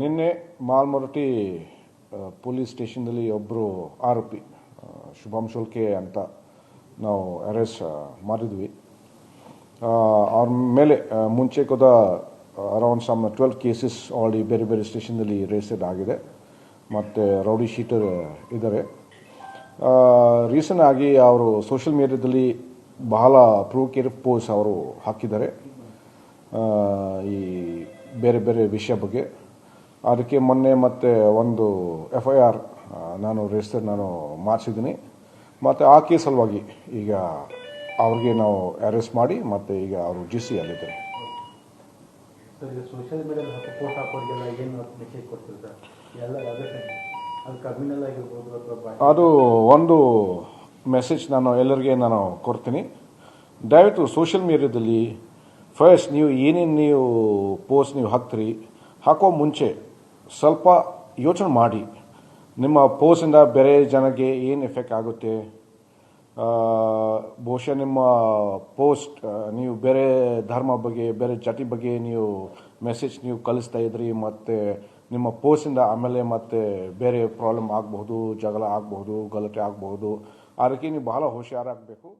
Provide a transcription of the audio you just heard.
ನಿನ್ನೆ ಮಾಲ್ಮೊರಟಿ ಪೊಲೀಸ್ ಸ್ಟೇಷನ್ದಲ್ಲಿ ಒಬ್ಬರು ಆರೋಪಿ ಶುಭಂ ಶುಲ್ಕೆ ಅಂತ ನಾವು ಅರೆಸ್ಟ್ ಮಾಡಿದ್ವಿ. ಅವ್ರ ಮೇಲೆ ಮುಂಚೆ ಕೂಡ around some twelve cases already ಬೇರೆ ಬೇರೆ ಸ್ಟೇಷನ್ದಲ್ಲಿ ರಿಜಿಸ್ಟರ್ಡ್ ಆಗಿದೆ. ಮತ್ತು ರೌಡಿ ಶೀಟರ್ ಇದ್ದಾರೆ ರೀಸೆಂಟ್ ಆಗಿ ಅವರು ಸೋಷಿಯಲ್ ಮೀಡಿಯಾದಲ್ಲಿ ಬಹಳ ಪ್ರೂಕೇರ್ ಪೋಸ್ ಅವರು ಹಾಕಿದ್ದಾರೆ. ಈ ಬೇರೆ ಬೇರೆ ವಿಷಯ ಬಗ್ಗೆ. ಅದಕ್ಕೆ ಮೊನ್ನೆ ಮತ್ತೆ ಒಂದು ಎಫ್ ಐ ಆರ್ ನಾನು ರಿಜಿಸ್ಟರ್ ನಾನು ಮಾಡಿಸಿದ್ದೀನಿ. ಮತ್ತು ಆ ಕೇಸ್ ಸಲುವಾಗಿ ಈಗ ಅವ್ರಿಗೆ ನಾವು ಅರೆಸ್ಟ್ ಮಾಡಿ ಮತ್ತು ಈಗ ಅವರು ಜಿ ಸಿ ಅಲ್ಲಿದ್ದಾರೆ. ಅದು ಒಂದು ಮೆಸೇಜ್ ನಾನು ಎಲ್ಲರಿಗೆ ನಾನು ಕೊಡ್ತೀನಿ. ದಯವಿಟ್ಟು ಸೋಷಿಯಲ್ ಮೀಡಿಯಾದಲ್ಲಿ ಫಸ್ಟ್ ನೀವು ಏನೇನು ನೀವು ಪೋಸ್ಟ್ ನೀವು ಹಾಕ್ತೀರಿ ಹಾಕೋ ಮುಂಚೆ ಸ್ವಲ್ಪ ಯೋಚನೆ ಮಾಡಿ. ನಿಮ್ಮ ಪೋಸ್ಟಿಂದ ಬೇರೆ ಜನಕ್ಕೆ ಏನು ಎಫೆಕ್ಟ್ ಆಗುತ್ತೆ? ಬಹುಶಃ ನಿಮ್ಮ ಪೋಸ್ಟ್ ನೀವು ಬೇರೆ ಧರ್ಮ ಬಗ್ಗೆ, ಬೇರೆ ಜಾತಿ ಬಗ್ಗೆ ನೀವು ಮೆಸೇಜ್ ನೀವು ಕಳಿಸ್ತಾ ಇದ್ರಿ, ಮತ್ತು ನಿಮ್ಮ ಪೋಸ್ಟಿಂದ ಆಮೇಲೆ ಮತ್ತೆ ಬೇರೆ ಪ್ರಾಬ್ಲಮ್ ಆಗಬಹುದು, ಜಗಳ ಆಗಬಹುದು, ಗಲಾಟೆ ಆಗಬಹುದು. ಅದಕ್ಕೆ ನೀವು ಬಹಳ ಹುಷಾರಾಗಬೇಕು.